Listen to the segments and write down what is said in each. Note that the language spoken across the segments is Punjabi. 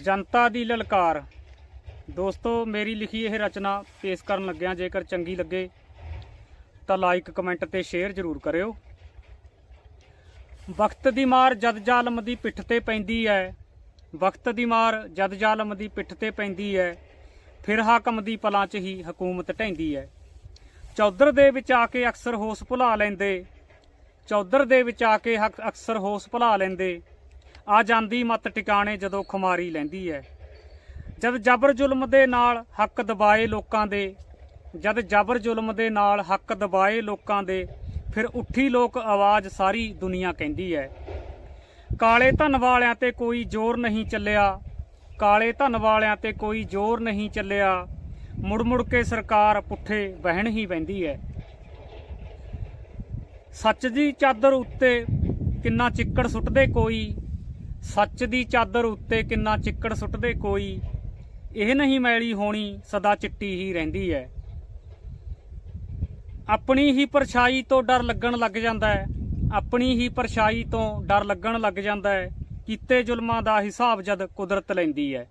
ਜਨਤਾ ਦੀ ਲਲਕਾਰ। ਦੋਸਤੋ, ਮੇਰੀ ਲਿਖੀ ਇਹ ਰਚਨਾ ਪੇਸ਼ ਕਰਨ ਲੱਗਿਆ, ਜੇਕਰ ਚੰਗੀ ਲੱਗੇ, ਤਾਂ ਲਾਈਕ ਕਮੈਂਟ ਤੇ ਸ਼ੇਅਰ ਜ਼ਰੂਰ ਕਰਿਓ। ਵਕਤ ਦੀ ਮਾਰ ਜਦ ਜ਼ਾਲਮ ਦੀ ਪਿੱਠ ਤੇ ਪੈਂਦੀ ਹੈ ਵਕਤ ਦੀ ਮਾਰ ਜਦ ਜ਼ਾਲਮ ਦੀ ਪਿੱਠ ਤੇ ਪੈਂਦੀ ਹੈ ਫਿਰ ਹਾਕਮ ਦੀ ਪਲਾਂ 'ਚ ਹੀ ਹਕੂਮਤ ਢਹਿੰਦੀ ਹੈ ਚੌਧਰ ਦੇ ਵਿੱਚ ਆ ਕੇ ਅਕਸਰ ਹੋਸ਼ ਭੁਲਾ ਲੈਂਦੇ। ਚੌਧਰ ਦੇ ਵਿੱਚ ਆ ਕੇ ਹਕ- ਅਕਸਰ ਹੋਸ਼ ਭੁਲਾ ਲੈਂਦੇ। ਆ ਜਾਂਦੀ ਮਤ ਟਿਕਾਣੇ ਜਦੋਂ ਖੁਮਾਰੀ ਲੈਂਦੀ ਹੈ ਜਦ ਜਬਰ ਜ਼ੁਲਮ ਦੇ ਨਾਲ ਹੱਕ ਦਬਾਏ ਲੋਕਾਂ ਦੇ, ਜਦ ਜਬਰ ਜ਼ੁਲਮ ਦੇ ਨਾਲ ਹੱਕ ਦਬਾਏ ਲੋਕਾਂ ਦੇ, ਫਿਰ ਉੱਠੀ ਲੋਕ ਆਵਾਜ਼ ਸਾਰੀ ਦੁਨੀਆ ਕਹਿੰਦੀ ਹੈ ਕਾਲੇ ਧਨ ਵਾਲਿਆਂ ਤੇ ਕੋਈ ਜ਼ੋਰ ਨਹੀਂ ਚੱਲਿਆ, ਕਾਲੇ ਧਨ ਵਾਲਿਆਂ ਤੇ ਕੋਈ ਜ਼ੋਰ ਨਹੀਂ ਚੱਲਿਆ, ਮੁੜ ਮੁੜ ਕੇ ਸਰਕਾਰ ਪੁੱਠੇ ਵਹਿਣ ਹੀ ਪੈਂਦੀ ਹੈ ਸੱਚ ਦੀ ਚਾਦਰ ਉੱਤੇ ਕਿੰਨਾ ਚਿੱਕੜ ਸੁੱਟਦੇ ਕੋਈ ਸੱਚ ਦੀ ਚਾਦਰ ਉੱਤੇ ਕਿੰਨਾ ਚਿੱਕੜ ਸੁੱਟਦੇ ਕੋਈ, ਇਹ ਨਹੀਂ ਮੈਲੀ ਹੋਣੀ, ਸਦਾ ਚਿੱਟੀ ਹੀ ਰਹਿੰਦੀ ਹੈ ਆਪਣੀ ਹੀ ਪਰਛਾਈ ਤੋਂ ਡਰ ਲੱਗਣ ਲੱਗ ਜਾਂਦਾ ਹੈ ਆਪਣੀ ਹੀ ਪਰਛਾਈ ਤੋਂ ਡਰ ਲੱਗਣ ਲੱਗ ਜਾਂਦਾ ਹੈ ਕੀਤੇ ਜ਼ੁਲਮਾਂ ਦਾ ਹਿਸਾਬ ਜਦ ਕੁਦਰਤ ਲੈਂਦੀ ਹੈ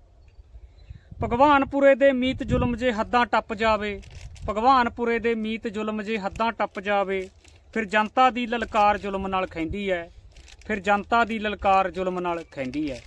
ਭਗਵਾਨਪੁਰੇ ਦੇ ਮੀਤ ਜ਼ੁਲਮ ਜੇ ਹੱਦਾਂ ਟੱਪ ਜਾਵੇ, ਭਗਵਾਨਪੁਰੇ ਦੇ ਮੀਤ ਜ਼ੁਲਮ ਜੇ ਹੱਦਾਂ ਟੱਪ ਜਾਵੇ, ਫਿਰ ਜਨਤਾ ਦੀ ਲਲਕਾਰ ਜ਼ੁਲਮ ਨਾਲ ਖੈਂਦੀ ਹੈ ਫਿਰ ਜਨਤਾ ਦੀ ਲਲਕਾਰ ਜ਼ੁਲਮ ਨਾਲ ਖੈਂਦੀ ਹੈ।